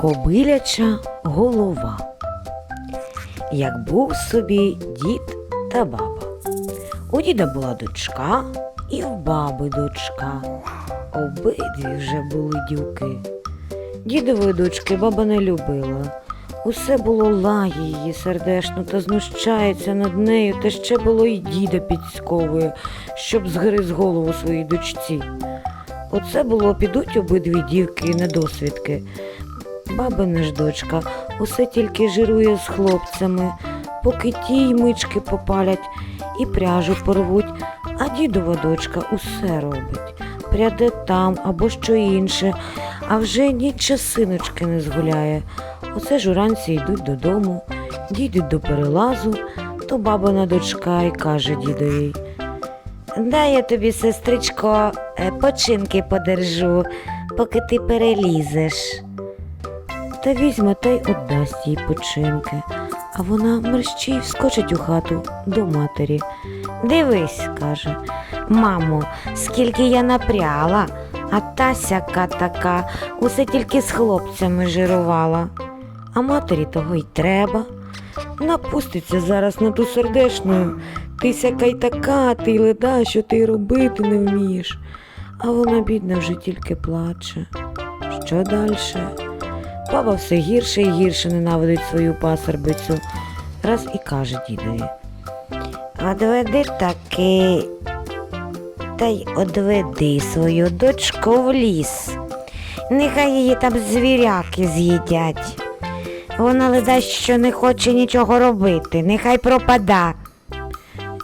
Кобиляча голова. Як був собі дід та баба. У діда була дочка і в баби дочка. Обидві вже були дівки. Дідової дочки баба не любила. Усе було лає її сердешно та знущається над нею, та ще було й діда підсковує, щоб згриз голову своїй дочці. Оце було підуть обидві дівки недосвідки. Бабина ж дочка усе тільки жирує з хлопцями, поки ті й мички попалять і пряжу порвуть, а дідова дочка усе робить. Пряде там або що інше, а вже ні часиночки не згуляє. Оце ж уранці йдуть додому, дійдуть до перелазу, то бабина дочка й каже дідові. Дай я тобі, сестричко, е, починки подержу, поки ти перелізеш. Та візьме та й отдасть їй починки, а вона мерщій вскочить у хату до матері. Дивись, каже, мамо, скільки я напряла, а та сяка така, усе тільки з хлопцями жирувала. А матері того й треба. Напуститься зараз на ту сердешну. Ти сяка й така, ти й леда, що ти робити не вмієш. А вона, бідна, вже тільки плаче. Що далі? Баба все гірше і гірше ненавидить свою пасербицю. Раз і каже дідові. Одведи таки, та й одведи свою дочку в ліс. Нехай її там звіряки з'їдять. Вона ледасть, що не хоче нічого робити, нехай пропада.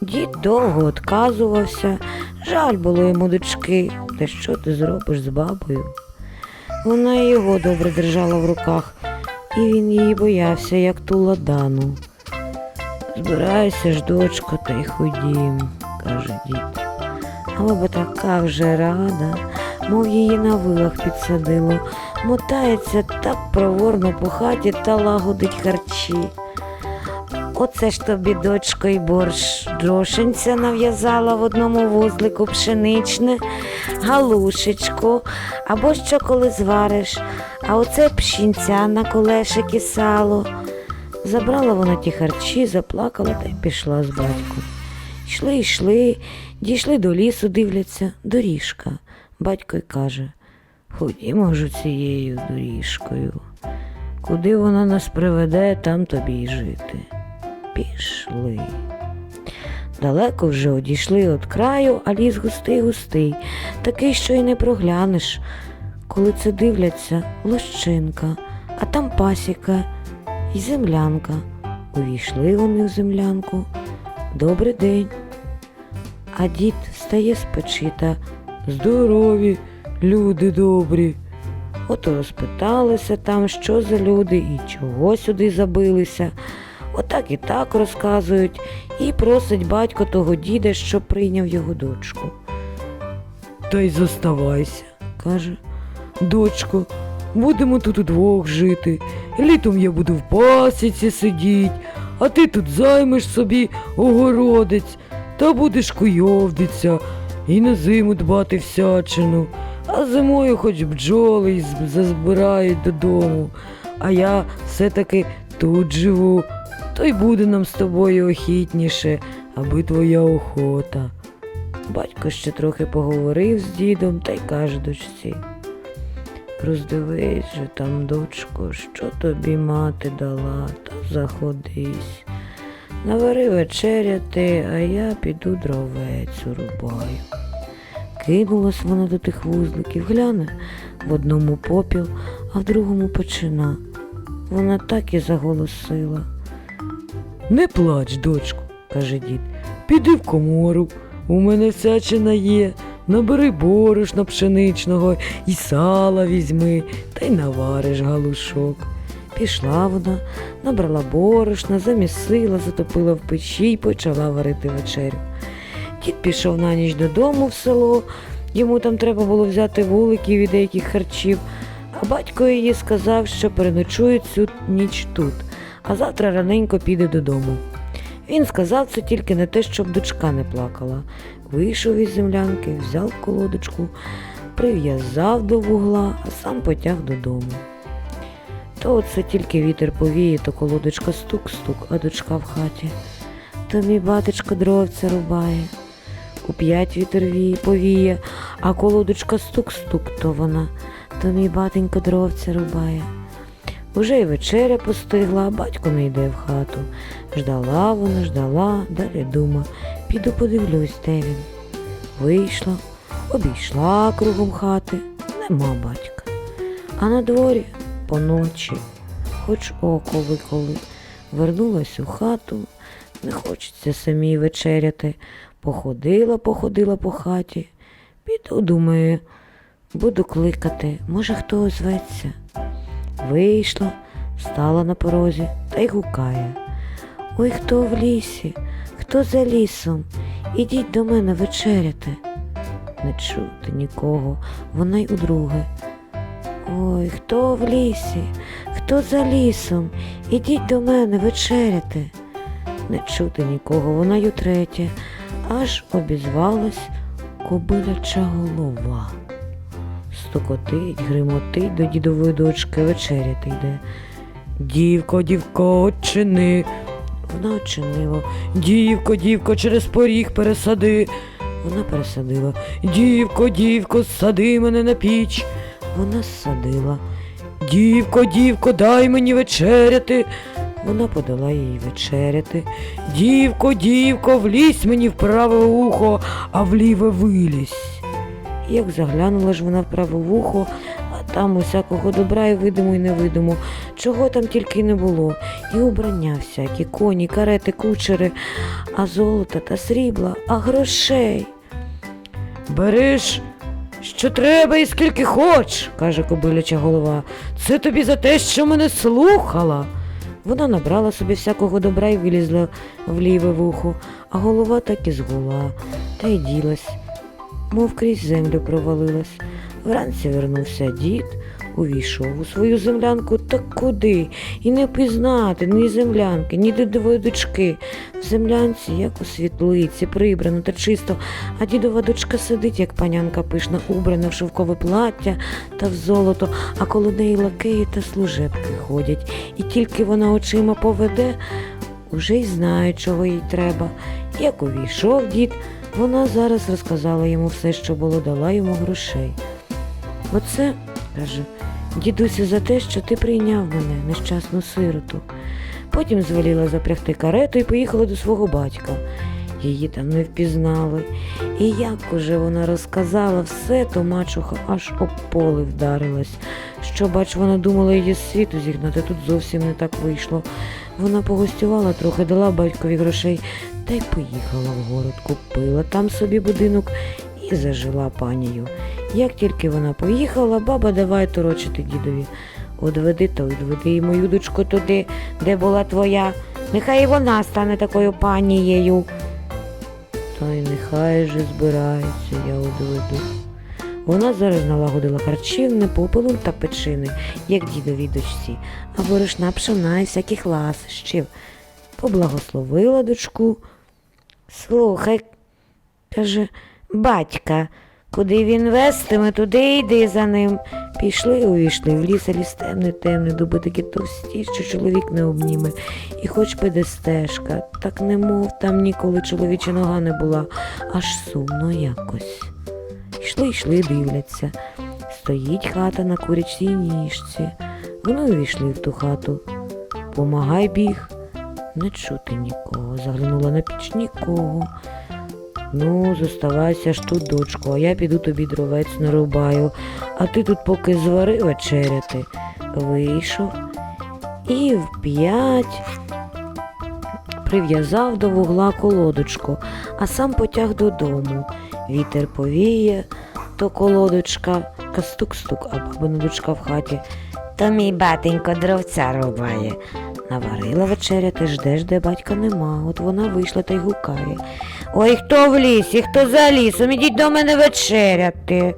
Дід довго отказувався, жаль було йому дочки, та що ти зробиш з бабою? Вона його добре держала в руках, і він її боявся, як ту ладану. Збирайся ж, дочко, та й ходім, каже дід. А баба така вже рада, мов її на вилах підсадило, мотається так проворно по хаті та лагодить харчі. Оце ж тобі, дочко, й борщ дрошенця нав'язала в одному вузлику пшеничне, галушечку, або що коли звариш, а оце пшінця на колешики сало. Забрала вона ті харчі, заплакала та й пішла з батьком. Йшли, йшли, дійшли до лісу, дивляться, доріжка. Батько й каже Ходімо ж цією доріжкою. Куди вона нас приведе, там тобі й жити. Пішли. Далеко вже одійшли від краю, а ліс густий густий, такий, що й не проглянеш. Коли це дивляться, лощинка, а там пасіка і землянка. Увійшли вони в землянку. Добрий день. А дід стає з печі та здорові, люди добрі. Ото розпиталися там, що за люди і чого сюди забилися. Отак і так розказують, і просить батько того діда, щоб прийняв його дочку. Та й зоставайся, каже. Дочко, будемо тут удвох жити. Літом я буду в пасіці сидіть, а ти тут займеш собі огородець та будеш куйовдиця і на зиму дбати всячину. А зимою хоч бджоли зазбирають додому, а я все-таки тут живу, то й буде нам з тобою охітніше, аби твоя охота. Батько ще трохи поговорив з дідом та й каже дочці. Роздивись же там, дочко, що тобі мати дала, та заходись. Навари вечеряти, а я піду дровець урубаю. Кинулась вона до тих вузликів, гляне в одному попіл, а в другому печина. Вона так і заголосила. Не плач, дочко, каже дід, піди в комору, у мене всячина є. Набери борошна пшеничного і сала візьми, та й навариш галушок. Пішла вона, набрала борошна, замісила, затопила в печі й почала варити вечерю. Дід пішов на ніч додому в село, йому там треба було взяти вуликів і деяких харчів, а батько її сказав, що переночує цю ніч тут, а завтра раненько піде додому. Він сказав це тільки не те, щоб дочка не плакала. Вийшов із землянки, взяв колодочку, прив'язав до вугла, а сам потяг додому. То оце тільки вітер повіє, то колодочка стук-стук, а дочка в хаті. То мій батечко дровця рубає. У п'ять вітер віє, повіє, а колодочка стук-стук, то вона, то мій батенько дровця рубає. Уже й вечеря постигла, а батько не йде в хату. Ждала вона, ждала, далі дума. Піду подивлюсь, де він. Вийшла, обійшла кругом хати, нема батька. А на дворі поночі, хоч око виколи, вернулась у хату, не хочеться самій вечеряти. Походила, походила по хаті. Піду, думаю, буду кликати, може, хто озветься. Вийшла, стала на порозі та й гукає. Ой, хто в лісі, хто за лісом, ідіть до мене вечеряти. Не чути нікого, вона й удруге. Ой, хто в лісі, хто за лісом, ідіть до мене вечеряти. Не чути нікого, вона й утретє, аж обізвалась кобиляча голова. Стукотить, гримотить до дідової дочки вечеряти йде. Дівко, дівко, очини. Вона очинила. Дівко, дівко, через поріг пересади. Вона пересадила. Дівко, дівко, сади мене на піч. Вона садила. Дівко, дівко, дай мені вечеряти. Вона подала їй вечеряти. Дівко, дівко, влізь мені в праве ухо, а в ліве вилізь. Як заглянула ж вона в праве вухо, а там усякого добра і видимо, і невидимо, чого там тільки не було, і убрання всякі, коні, карети, кучери, а золота та срібла, а грошей. Береш, що треба і скільки хоч, каже кобиляча голова. Це тобі за те, що мене слухала. Вона набрала собі всякого добра і вилізла в ліве вухо, а голова так і згула, та й ділась мов крізь землю провалилась. Вранці вернувся дід, увійшов у свою землянку, та куди? І не впізнати ні землянки, ні дідової дочки. В землянці, як у світлиці, прибрано та чисто, а дідова дочка сидить, як панянка пишна, убрана в шовкове плаття та в золото, а коло неї лакеї та служебки ходять. І тільки вона очима поведе, уже й знає, чого їй треба. Як увійшов дід, вона зараз розказала йому все, що було, дала йому грошей. Оце, каже, дідусю, за те, що ти прийняв мене, нещасну сироту. Потім звеліла запрягти карету і поїхала до свого батька. Її там не впізнали. І як уже вона розказала все, то мачуха аж об поле вдарилась. Що, бач, вона думала її з світу зігнати, тут зовсім не так вийшло. Вона погостювала трохи, дала батькові грошей та й поїхала в город, купила там собі будинок і зажила панію. Як тільки вона поїхала, баба давай торочити дідові. Одведи та одведи й мою дочку туди, де була твоя. Нехай і вона стане такою панією. Та нехай же збирається, я одведу. Вона зараз налагодила харчівне, попелом та печини, як дідовій дочці, а борошна пшона і всяких ласощів. Поблагословила дочку. Слухай, каже, батька, куди він вестиме, туди йди за ним. Пішли, увійшли в ліс, а ліс темний, темний, дуби такі товсті, що чоловік не обніме. І хоч піде стежка, так немов там ніколи чоловіча нога не була, аж сумно якось. Йшли, йшли, дивляться. Стоїть хата на курячій ніжці. Вони увійшли в ту хату. Помагай біг. Не чути нікого. Заглянула на піч нікого. Ну, зоставайся ж тут, дочко, а я піду тобі дровець нарубаю, а ти тут поки звари вечеряти. Вийшов і в п'ять прив'язав до вугла колодочку, а сам потяг додому. Вітер повіє, то колодочка, кастук-стук, а бабина дочка в хаті. То мій батенько дровця рубає. Наварила вечеряти, жде, жде, батька нема. От вона вийшла та й гукає. Ой, хто в лісі, хто за лісом, ідіть до мене вечеряти.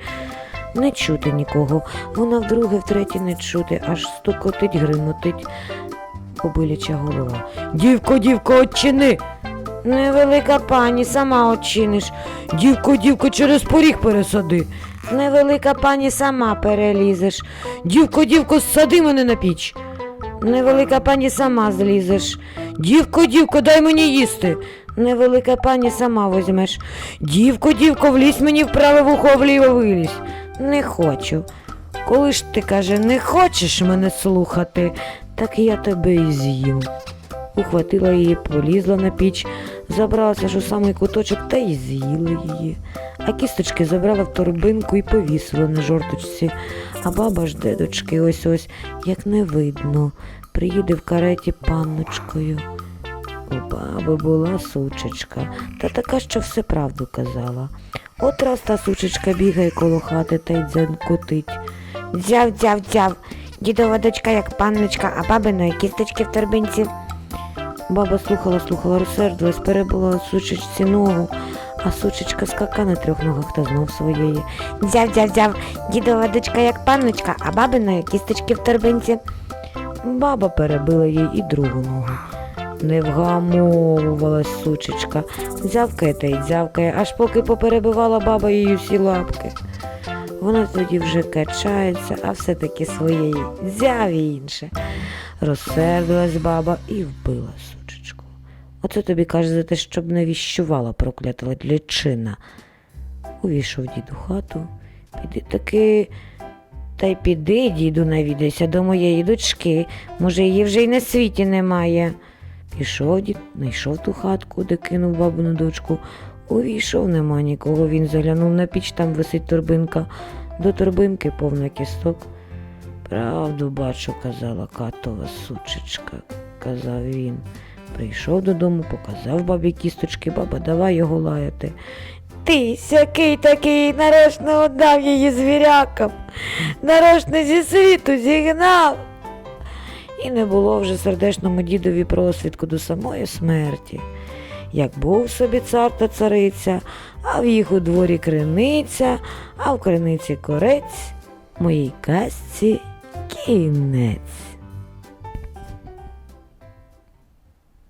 Не чути нікого. Вона вдруге, втретє не чути, аж стукотить, гримотить кобиляча голова. Дівко, дівко, очини. Невелика пані, сама очиниш. Дівко, дівко, через поріг пересади. Невелика пані, сама перелізеш. Дівко, дівко, сади мене на піч. Невелика пані сама злізеш. Дівко, дівко, дай мені їсти. Невелика пані сама возьмеш. Дівко, дівко, влізь мені в праве вухо, вліво вилізь. Не хочу. Коли ж ти каже, не хочеш мене слухати, так я тебе і з'їм. Ухватила її, полізла на піч, забралася ж у самий куточок та й з'їла її. А кісточки забрала в торбинку і повісила на жорточці. А баба жде дочки ось ось, як не видно, приїде в кареті панночкою. У баби була сучечка, та така, що все правду казала. От раз та сучечка бігає коло хати та й дзенкотить. Дзяв, дзяв, дзяв. Дідова дочка як панночка, а бабиної кісточки в торбинці. Баба слухала, слухала, розсердилась, перебила сучечці ногу, а сучечка скака на трьох ногах та знов своєї. Дзяв, дзяв, дзяв, дідова дочка як панночка, а бабиної кісточки в торбинці. Баба перебила їй і другу ногу. Не вгамовувалась сучечка, дзявкає та й дзявкає, аж поки поперебивала баба їй усі лапки. Вона тоді вже качається, а все-таки своєї зяв і інше. Розсердилась баба і вбила. Оце тобі каже за те, щоб не віщувала проклята личина. Увійшов дід у хату, піди таки. Та й піди, діду, навідайся до моєї дочки. Може, її вже й на світі немає. Пішов дід, знайшов ту хатку, де кинув бабину дочку. Увійшов, нема нікого. Він заглянув на піч, там висить торбинка. До торбинки повна кісток. Правду бачу, казала катова сучечка, казав він. Прийшов додому, показав бабі кісточки, баба, давай його лаяти. Ти сякий такий, нарешно отдав її звірякам, нарешно зі світу зігнав. І не було вже сердешному дідові просвідку до самої смерті. Як був собі цар та цариця, а в їх у дворі криниця, а в криниці корець, моїй казці кінець.